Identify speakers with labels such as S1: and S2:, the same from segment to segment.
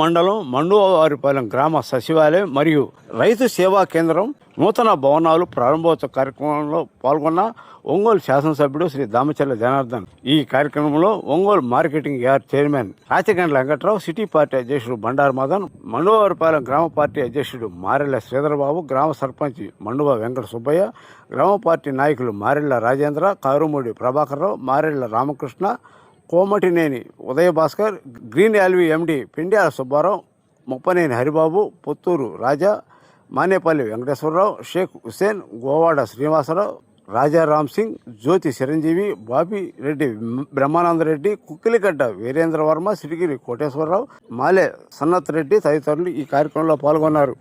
S1: మండలం మండువారిపాలెం గ్రామ సచివాలయం మరియు రైతు సేవా కేంద్రం నూతన భవనాలు ప్రారంభోత్సవ కార్యక్రమంలో పాల్గొన్న ఒంగోలు శాసనసభ్యుడు శ్రీ దామచర్ల జనార్దన్. ఈ కార్యక్రమంలో Ongole marketing yard chairman Rachagandla Venkatrao city party అధ్యక్షుడు బండారు మదన్ మండువారిపాలెం గ్రామ పార్టీ అధ్యక్షుడు మారెళ్ళ శ్రీధరబాబు గ్రామ సర్పంచ్ మండువ వెంకట సుబ్బయ్య గ్రామ పార్టీ నాయకులు మారెళ్ళ రాజేంద్ర కారుమూడి ప్రభాకర్రావు మారెళ్ళ రామకృష్ణ కోమటినేని ఉదయ భాస్కర్ గ్రీన్ యాల్వీ ఎండి పిండియాల సుబ్బారావు ముప్పనేని హరిబాబు పుత్తూరు రాజా మానేపల్లి వెంకటేశ్వరరావు షేక్ హుసేన్ గోవాడ శ్రీనివాసరావు రాజా రామ్ సింగ్ జ్యోతి చిరంజీవి బాబీ రెడ్డి బ్రహ్మానందరెడ్డి కుక్కిలిగడ్డ వీరేంద్ర వర్మ సిరిగిరి కోటేశ్వరరావు మాలే సన్నత్ రెడ్డి తదితరులు ఈ కార్యక్రమంలో పాల్గొన్నారు.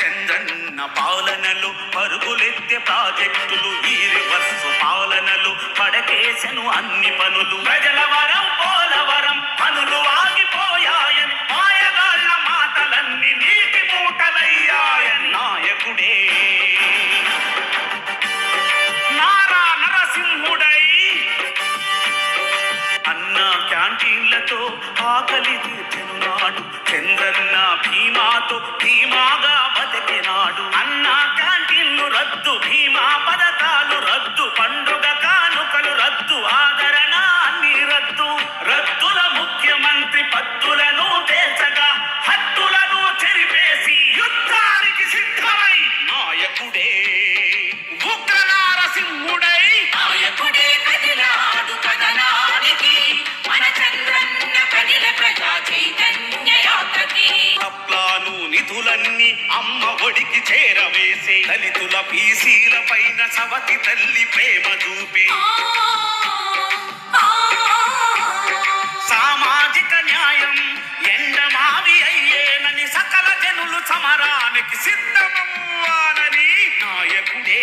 S2: చంద్రన్న పాలనలు పరుగులెత్తే ప్రాజెక్టులు వీరి వస్తు పాలనలు పడకేసెను అన్ని పనులు. ప్రజల వరం పోలవరం పనులు ఆగిపోయాయని. మాయగాళ్ళ మాటలన్నీ నీటి మూటలయ్యాయని. నాయకుడే క్యాంటీన్లతో ఆకలి తీర్చెను నాడు చంద్రన్న భీమాతో భీమాగా బతికినాడు. అన్న క్యాంటీన్లు రద్దు భీమా పథకాలు రద్దు పండుగ కానుకలు రద్దు ఆదరణ అన్ని రద్దు. రద్దుల ముఖ్యమంత్రి పత్తులను తేల్చగా హత్తులను చెరిపేసి యుద్ధానికి సిద్ధమై నాయకుడే నిధులన్నీ అమ్మ ఒడికి చేరవేసే. దళితుల బీసీల పైన సవతి తల్లి ప్రేమ చూపి. సామాజిక న్యాయం ఎండమావి అయ్యేనని సకల జనులు సమరానికి సిద్ధమవ్వాలని నాయకుడే.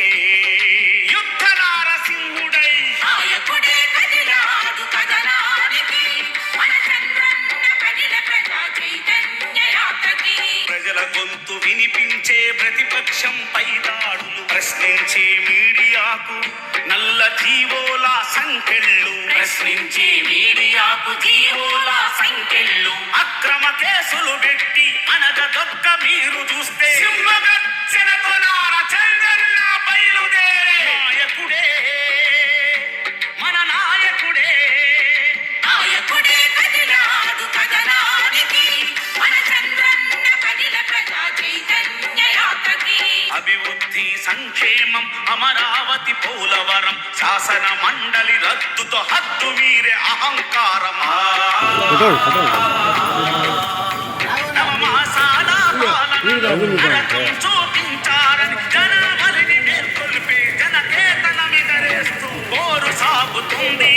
S2: ప్రజల గొంతు వినిపించే ప్రతిపక్షం పై దాడులు ప్రశ్నించే మీడియాకు నల్ల జీవోల సంకెళ్ళు. ప్రశ్నించే మీడియాకు జీవోల సంకెళ్ళు. అక్రమ కేసులు పెట్టి అనగదొక్క మీరు చూస్తే పోలవరం శాసన మండలి రద్దుతో హద్దు మీరే అహంకారం. చూపించారని జనావళిని మేల్కొల్పి జనకేతన మిగరేస్తూ పోరు సాగుతుంది.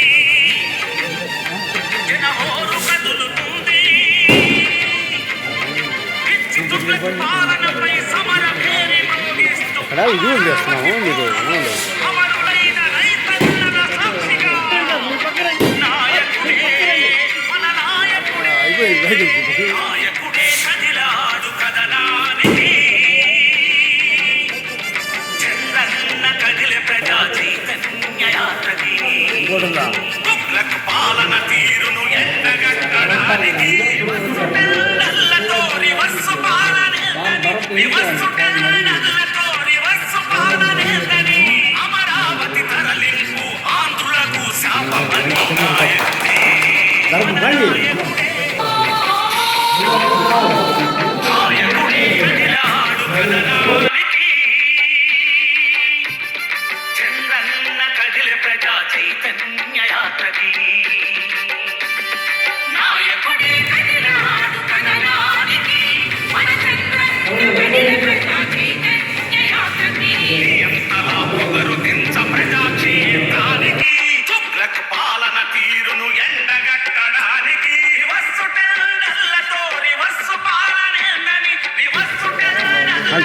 S2: జనహోరు కదులుతుంది. పాలనపై సమర భేరి మోగిస్తూ
S1: ఇక్కడ ఇది చేస్తున్నాము మీరు
S2: నాయకుడే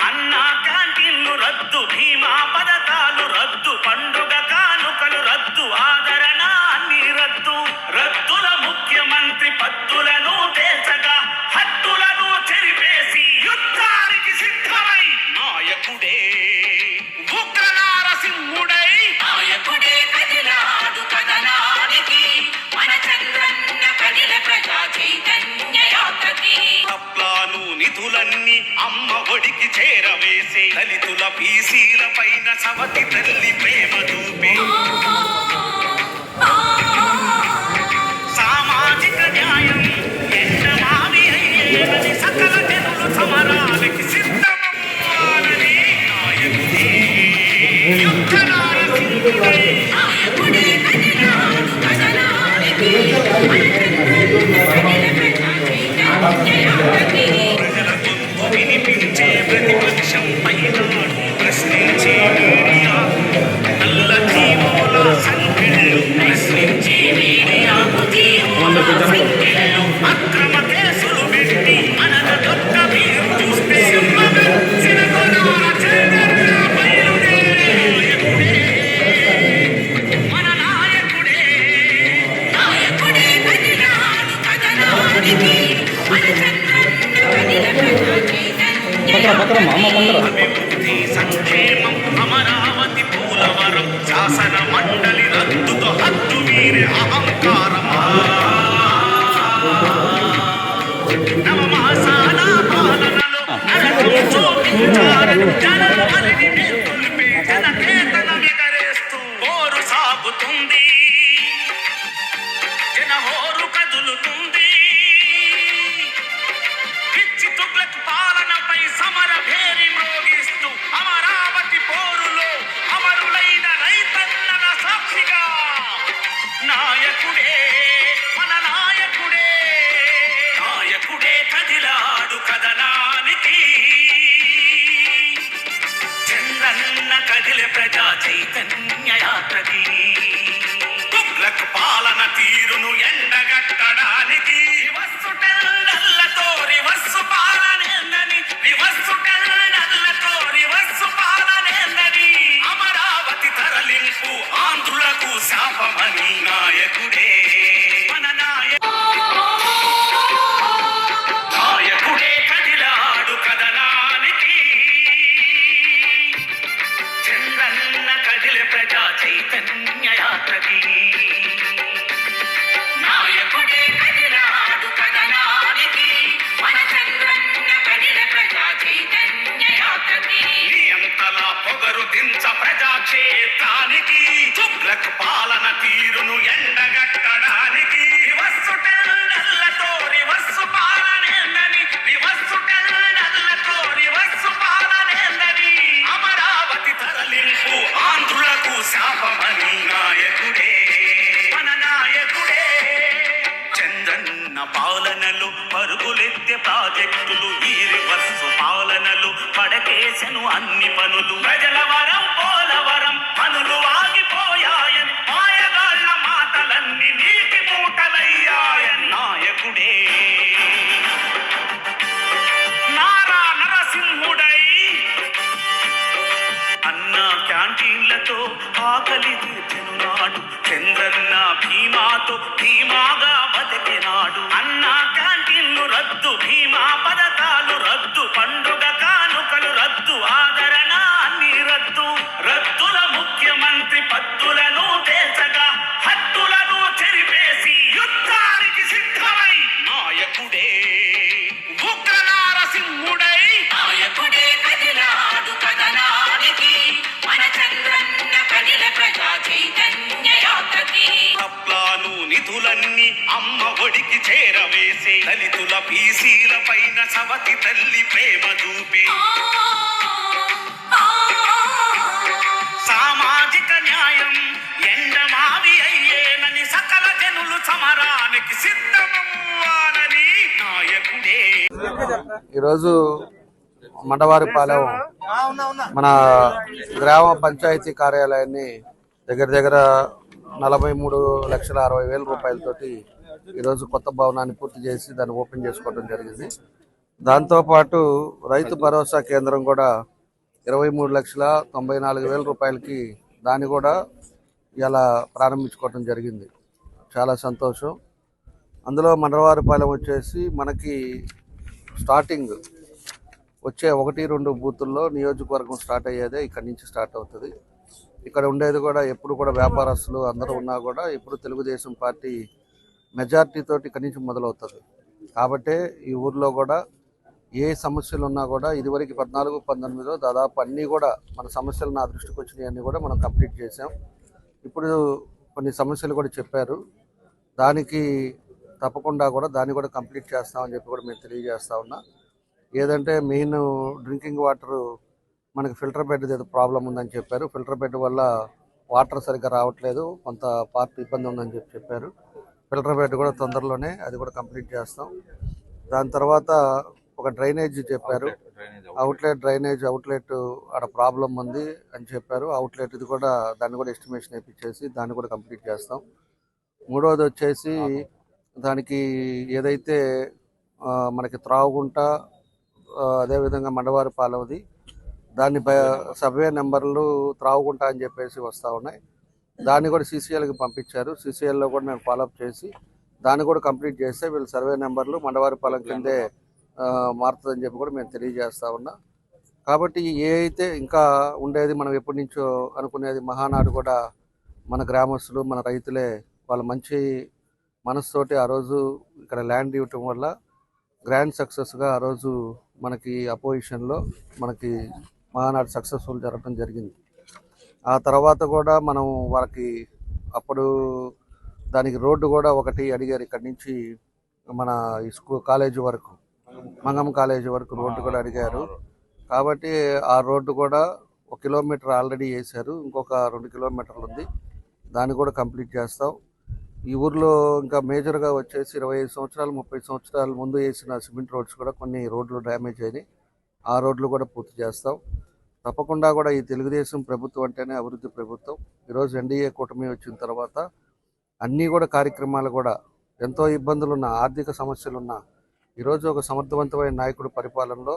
S2: అన్నా క్యాంటీన్లు రద్దు భీమా పథకాలు రద్దు పండు దళితుల పీసీల పైన సవతి తల్లి มันเป็น
S3: จังหวะ కదిల ప్రజా చైతన్య
S2: యాత్రది తుగ్లక్ పాలన తీరును ఎండగట్టడానికి వివస్సు టెల్లతో రివస్సు పాలనేందని వివస్సు టెల్లతో రివస్సు పాలనేందని అమరావతి తరలింపు ఆంధ్రులకు శాపమని నాయకుడే. పాలనలు పరుగులెత్తే ప్రాజెక్టులు ఈ రివర్స్ పాలనలు పడకేసెను అన్ని పనులు. ప్రజల వరం పోలవరం పనులు ఆగిపోయాయని. మాయగాళ్ళ మాటలన్నీ నీటి మూటలయ్యాయని. నాయకుడే. నారా నరసింహుడై. అన్న క్యాంటీన్లతో ఆకలి తీర్చి నాడు చంద్రన్న భీమాతో భీమాగా బతికినాడు అన్నా క్యాంటీన్లు రద్దు భీమా పథకాలు రద్దు. పండుగ చేరవేసే దళితుల బీసీల పైన సవతి తల్లి ప్రేమ చూపే. సామాజిక న్యాయం ఎండమావి అయ్యేనని సకల జనులు సమరానికి సిద్ధమవ్వాలని నాయకుడే.
S4: ఈరోజు మండవారిపాలెం మన గ్రామ పంచాయతీ కార్యాలయాన్ని దగ్గర దగ్గర నలభై మూడు లక్షల అరవై వేల రూపాయలతోటి ఈరోజు కొత్త భవనాన్ని పూర్తి చేసి దాన్ని ఓపెన్ చేసుకోవడం జరిగింది. దాంతోపాటు రైతు భరోసా కేంద్రం కూడా ఇరవై మూడు లక్షల తొంభై నాలుగు వేల రూపాయలకి దాన్ని కూడా ఇలా ప్రారంభించుకోవటం జరిగింది. చాలా సంతోషం. అందులో మండలవారిపాలెం వచ్చేసి మనకి స్టార్టింగ్ వచ్చే ఒకటి రెండు బూతుల్లో నియోజకవర్గం స్టార్ట్ అయ్యేదే ఇక్కడి నుంచి స్టార్ట్ అవుతుంది. ఇక్కడ ఉండేది కూడా ఎప్పుడు కూడా వ్యాపారస్తులు అందరూ ఉన్నా కూడా ఇప్పుడు తెలుగుదేశం పార్టీ మెజార్టీతో తోటి ఇక్కడి నుంచి మొదలవుతుంది. కాబట్టి ఈ ఊర్లో కూడా ఏ సమస్యలు ఉన్నా కూడా ఇదివరకు పద్నాలుగు పంతొమ్మిదిలో దాదాపు అన్నీ కూడా మన సమస్యలు నా దృష్టికి వచ్చినాయి అన్నీ కూడా మనం కంప్లీట్ చేసాం ఇప్పుడు కొన్ని సమస్యలు కూడా చెప్పారు. దానికి తప్పకుండా కూడా దాన్ని కూడా కంప్లీట్ చేస్తామని చెప్పి కూడా మేము తెలియజేస్తా ఉన్నా. ఏదంటే మెయిన్ డ్రింకింగ్ వాటర్ మనకి ఫిల్టర్ బెడ్ ఏదో ప్రాబ్లం ఉందని చెప్పారు. ఫిల్టర్ బెడ్ వల్ల వాటర్ సరిగ్గా రావట్లేదు. కొంత పార్ట్ ఇబ్బంది ఉందని చెప్పి చెప్పారు. ఫిల్టర్ బెడ్ కూడా తొందరలోనే అది కూడా కంప్లీట్ చేస్తాం. దాని తర్వాత ఒక డ్రైనేజ్ చెప్పారు. అవుట్లెట్ డ్రైనేజ్ అవుట్లెట్ ఆడ ప్రాబ్లం ఉంది అని చెప్పారు. అవుట్లెట్ ఇది కూడా దాన్ని కూడా ఎస్టిమేషన్ వేయించేసి దాన్ని కూడా కంప్లీట్ చేస్తాం. మూడవది వచ్చేసి దానికి ఏదైతే మనకి త్రావుగుంట ఆ, అదేవిధంగా మండవారి పాలవది దాన్ని బ- సర్వే నెంబర్లు త్రావుగుంట అని చెప్పేసి వస్తూ ఉన్నాయి. దాన్ని కూడా సీసీఎల్కి పంపించారు. సీసీఎల్లో కూడా మేము ఫాలోఅప్ చేసి దాన్ని కూడా కంప్లీట్ చేస్తే వీళ్ళ సర్వే నెంబర్లు మండవారిపాలెం కిందే మారుతుందని చెప్పి కూడా మేము తెలియజేస్తా ఉన్నా. కాబట్టి ఏ అయితే ఇంకా ఉండేది మనం ఎప్పటి నుంచో అనుకునేది మహానాడు కూడా మన గ్రామస్తులు మన రైతులే వాళ్ళ మంచి మనసుతోటి ఆ రోజు ఇక్కడ ల్యాండ్ ఇవ్వటం వల్ల గ్రాండ్ సక్సెస్గా ఆ రోజు మనకి అపోజిషన్లో మనకి మహానాడు సక్సెస్ఫుల్ జరగడం జరిగింది. ఆ తర్వాత కూడా మనం వాళ్ళకి అప్పుడు దానికి రోడ్డు కూడా ఒకటి అడిగారు ఇక్కడి నుంచి మన స్కూల్ కాలేజీ వరకు. మంగం కాలేజీ వరకు రోడ్డు కూడా అడిగారు. కాబట్టి ఆ రోడ్డు కూడా ఒక కిలోమీటర్ ఆల్రెడీ వేశారు. ఇంకొక రెండు కిలోమీటర్లు ఉంది. దాన్ని కూడా కంప్లీట్ చేస్తాం. ఈ ఊర్లో ఇంకా మేజర్గా వచ్చేసి ఇరవై ఐదు సంవత్సరాలు ముప్పై సంవత్సరాల ముందు వేసిన సిమెంట్ రోడ్స్ కూడా కొన్ని రోడ్లు డ్యామేజ్ అయినాయి. ఆ రోడ్లు కూడా పూర్తి చేస్తాం. తప్పకుండా కూడా ఈ తెలుగుదేశం ప్రభుత్వం అంటేనే అభివృద్ధి ప్రభుత్వం. ఈరోజు ఎన్డీఏ కూటమి వచ్చిన తర్వాత అన్నీ కూడా కార్యక్రమాలు కూడా ఎంతో ఇబ్బందులున్న ఆర్థిక సమస్యలున్న ఈరోజు ఒక సమర్థవంతమైన నాయకుడు పరిపాలనలో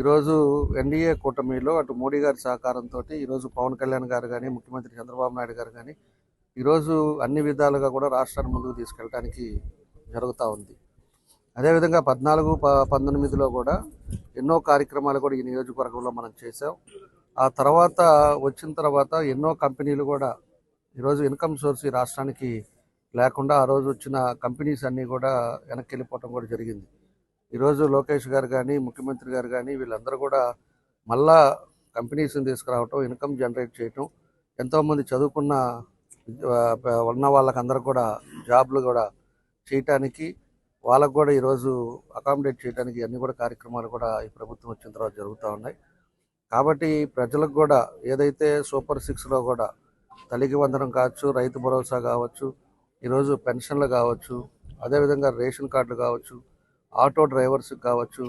S4: ఈరోజు ఎన్డీఏ కూటమిలో అటు మోడీ గారి సహకారంతో ఈరోజు పవన్ కళ్యాణ్ గారు కానీ ముఖ్యమంత్రి చంద్రబాబు నాయుడు గారు కానీ ఈరోజు అన్ని విధాలుగా కూడా రాష్ట్రాన్ని ముందుకు తీసుకెళ్ళడానికి జరుగుతూ ఉంది. అదేవిధంగా పద్నాలుగు ప పంతొమ్మిదిలో కూడా ఎన్నో కార్యక్రమాలు కూడా ఈ నియోజకవర్గంలో మనం చేసాం ఆ తర్వాత వచ్చిన తర్వాత ఎన్నో కంపెనీలు కూడా ఈరోజు ఇన్కమ్ సోర్స్ ఈ రాష్ట్రానికి లేకుండా ఆ రోజు వచ్చిన కంపెనీస్ అన్నీ కూడా వెనక్కి వెళ్ళిపోవటం కూడా జరిగింది. ఈరోజు లోకేష్ గారు కానీ ముఖ్యమంత్రి గారు కానీ వీళ్ళందరూ కూడా మళ్ళా కంపెనీస్ని తీసుకురావటం ఇన్కమ్ జనరేట్ చేయటం ఎంతోమంది చదువుకున్న ఉన్న వాళ్ళకందరూ కూడా జాబ్లు కూడా చేయటానికి వాళ్ళకు కూడా ఈరోజు అకామిడేట్ చేయడానికి అన్ని కూడా కార్యక్రమాలు కూడా ఈ ప్రభుత్వం వచ్చిన తర్వాత జరుగుతూ ఉన్నాయి. కాబట్టి ప్రజలకు కూడా ఏదైతే సూపర్ సిక్స్లో కూడా తల్లికి వందనం కావచ్చు రైతు భరోసా కావచ్చు ఈరోజు పెన్షన్లు కావచ్చు అదేవిధంగా రేషన్ కార్డులు కావచ్చు ఆటో డ్రైవర్స్కి కావచ్చు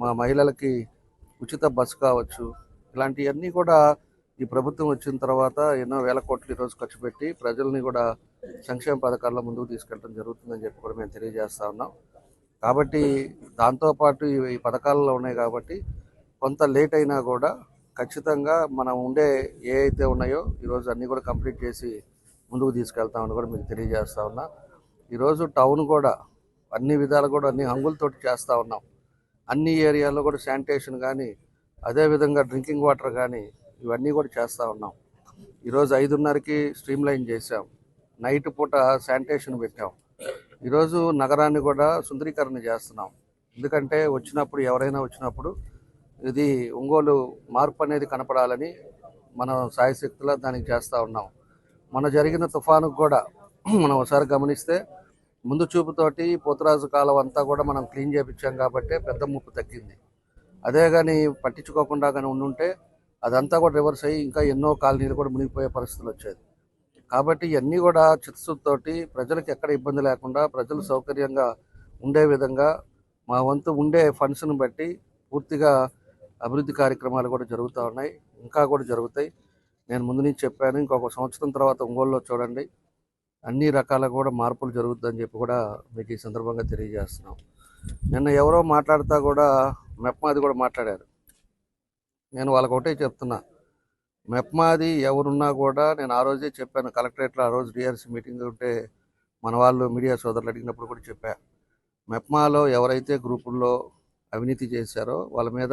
S4: మా మహిళలకి ఉచిత బస్సు కావచ్చు ఇలాంటివన్నీ కూడా ఈ ప్రభుత్వం వచ్చిన తర్వాత ఎన్నో వేల కోట్లు ఈరోజు ఖర్చు పెట్టి ప్రజల్ని కూడా సంక్షేమ పథకాల్లో ముందుకు తీసుకెళ్ళడం జరుగుతుందని చెప్పి కూడా మేము తెలియజేస్తా ఉన్నాం. కాబట్టి దాంతోపాటు ఇవి ఈ పథకాలలో ఉన్నాయి కాబట్టి కొంత లేట్ అయినా కూడా ఖచ్చితంగా మనం ఉండే ఏ అయితే ఉన్నాయో ఈరోజు అన్నీ కూడా కంప్లీట్ చేసి ముందుకు తీసుకెళ్తామని కూడా మీకు తెలియజేస్తా ఉన్నా. ఈరోజు టౌన్ కూడా అన్ని విధాలు కూడా అన్ని హంగులతోటి చేస్తూ ఉన్నాం. అన్ని ఏరియాల్లో కూడా శానిటేషన్ కానీ అదేవిధంగా డ్రింకింగ్ వాటర్ కానీ ఇవన్నీ కూడా చేస్తూ ఉన్నాం. ఈరోజు ఐదున్నరకి స్ట్రీమ్ లైన్ చేసాం నైట్ పూట శానిటేషన్ పెట్టాం. ఈరోజు నగరాన్ని కూడా సుందరీకరణ చేస్తున్నాం. ఎందుకంటే వచ్చినప్పుడు ఎవరైనా వచ్చినప్పుడు ఇది ఒంగోలు మార్పు అనేది కనపడాలని మనం సాయశక్తిలో దానికి చేస్తూ ఉన్నాం. మన జరిగిన తుఫానుకు కూడా మనం ఒకసారి గమనిస్తే ముందు చూపుతోటి పోతురాజు కాలం అంతా కూడా మనం క్లీన్ చేపించాం కాబట్టి పెద్ద ముప్పు తగ్గింది. అదే కానీ పట్టించుకోకుండా కానీ ఉండుంటే అదంతా కూడా రివర్స్ అయ్యి ఇంకా ఎన్నో కాలనీలు కూడా మునిగిపోయే పరిస్థితులు వచ్చేది కాబట్టి ఇవన్నీ కూడా చిత్తశుద్ధితోటి ప్రజలకు ఎక్కడ ఇబ్బంది లేకుండా ప్రజలు సౌకర్యంగా ఉండే విధంగా మా వంతు ఉండే ఫండ్స్ను బట్టి పూర్తిగా అభివృద్ధి కార్యక్రమాలు కూడా జరుగుతూ ఉన్నాయి. ఇంకా కూడా జరుగుతాయి. నేను ముందు నుంచి చెప్పాను ఇంకొక సంవత్సరం తర్వాత ఒంగోలులో చూడండి. అన్ని రకాల కూడా మార్పులు జరుగుతుందని చెప్పి కూడా మీకు ఈ సందర్భంగా తెలియజేస్తున్నాం. నిన్న ఎవరో మాట్లాడుతా కూడా మెప్మాది కూడా మాట్లాడారు. నేను వాళ్ళకొకటే చెప్తున్నాను చెప్తున్నా. మెప్మాది ఎవరున్నా కూడా నేను ఆ రోజే చెప్పాను కలెక్టరేట్లో ఆ రోజు డిఆర్సీ మీటింగ్ ఉంటే మన వాళ్ళు మీడియా సోదరులు అడిగినప్పుడు కూడా చెప్పా. మెప్మాలో ఎవరైతే గ్రూపుల్లో అవినీతి చేశారో వాళ్ళ మీద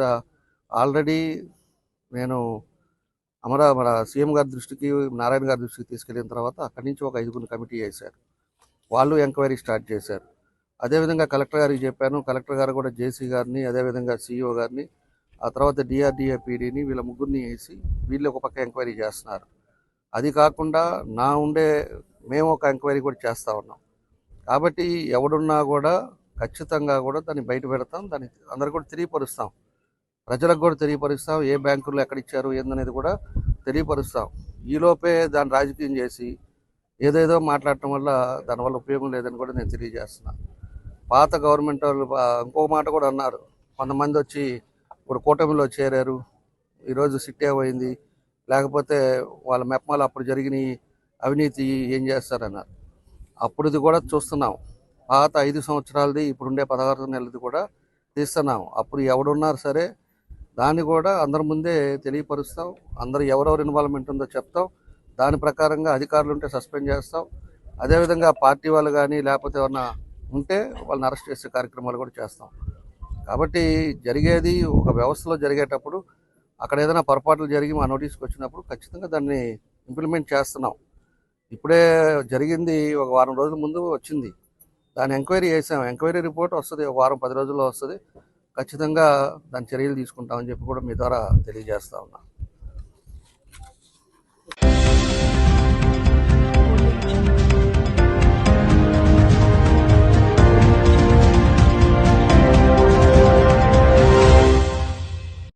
S4: ఆల్రెడీ నేను అమరా మన సీఎం గారి దృష్టికి నారాయణ గారి దృష్టికి తీసుకెళ్ళిన తర్వాత అక్కడి నుంచి ఒక ఐదుగురు కమిటీ వేశారు. వాళ్ళు ఎంక్వైరీ స్టార్ట్ చేశారు. అదేవిధంగా కలెక్టర్ గారికి చెప్పాను కలెక్టర్ గారు కూడా జేసీ గారిని అదేవిధంగా సీఈఓ గారిని ఆ తర్వాత డిఆర్డిఏ పీడీని వీళ్ళ ముగ్గురిని వేసి వీళ్ళు ఒక పక్క ఎంక్వైరీ చేస్తున్నారు. అది కాకుండా నా ఉండే మేము ఒక ఎంక్వైరీ కూడా చేస్తూ ఉన్నాం. కాబట్టి ఎవడున్నా కూడా ఖచ్చితంగా కూడా దాన్ని బయట పెడతాం దాన్ని అందరు కూడా తెలియపరుస్తాం. ప్రజలకు కూడా తెలియపరుస్తాం ఏ బ్యాంకుల్లో ఎక్కడ ఇచ్చారు ఏందనేది కూడా తెలియపరుస్తాం. ఈలోపే దాన్ని రాజకీయం చేసి ఏదేదో మాట్లాడటం వల్ల దానివల్ల ఉపయోగం లేదని కూడా నేను తెలియజేస్తున్నాను పాత గవర్నమెంట్ వాళ్ళు ఇంకో మాట కూడా అన్నారు. కొంతమంది వచ్చి ఇప్పుడు కూటమిలో చేరారు. ఈరోజు సిట్టే పోయింది లేకపోతే వాళ్ళ మెప్మాలు అప్పుడు జరిగిన అవినీతి ఏం చేస్తారన్నారు. అప్పుడుది కూడా చూస్తున్నాం. పాత ఐదు సంవత్సరాలది ఇప్పుడు ఉండే పదహారు నెలది కూడా తీస్తున్నాం. అప్పుడు ఎవడున్నారు సరే దాన్ని కూడా అందరి ముందే తెలియపరుస్తాం. అందరు ఎవరెవరు ఇన్వాల్వ్మెంట్ ఉందో చెప్తాం. దాని ప్రకారంగా అధికారులు ఉంటే సస్పెండ్ చేస్తాం. అదేవిధంగా పార్టీ వాళ్ళు కానీ లేకపోతే ఏమన్నా ఉంటే వాళ్ళని అరెస్ట్ చేసే కార్యక్రమాలు కూడా చేస్తాం. కాబట్టి జరిగేది ఒక వ్యవస్థలో జరిగేటప్పుడు అక్కడ ఏదైనా పొరపాట్లు జరిగి మా నోటీస్కి వచ్చినప్పుడు ఖచ్చితంగా దాన్ని ఇంప్లిమెంట్ చేస్తున్నాం. ఇప్పుడే జరిగింది ఒక వారం రోజుల ముందు వచ్చింది. దాని ఎంక్వైరీ చేసాం. ఎంక్వైరీ రిపోర్ట్ వస్తుంది ఒక వారం పది రోజుల్లో వస్తుంది. ఖచ్చితంగా దాని చర్యలు తీసుకుంటామని చెప్పి కూడా మీ ద్వారా తెలియజేస్తా ఉన్నా.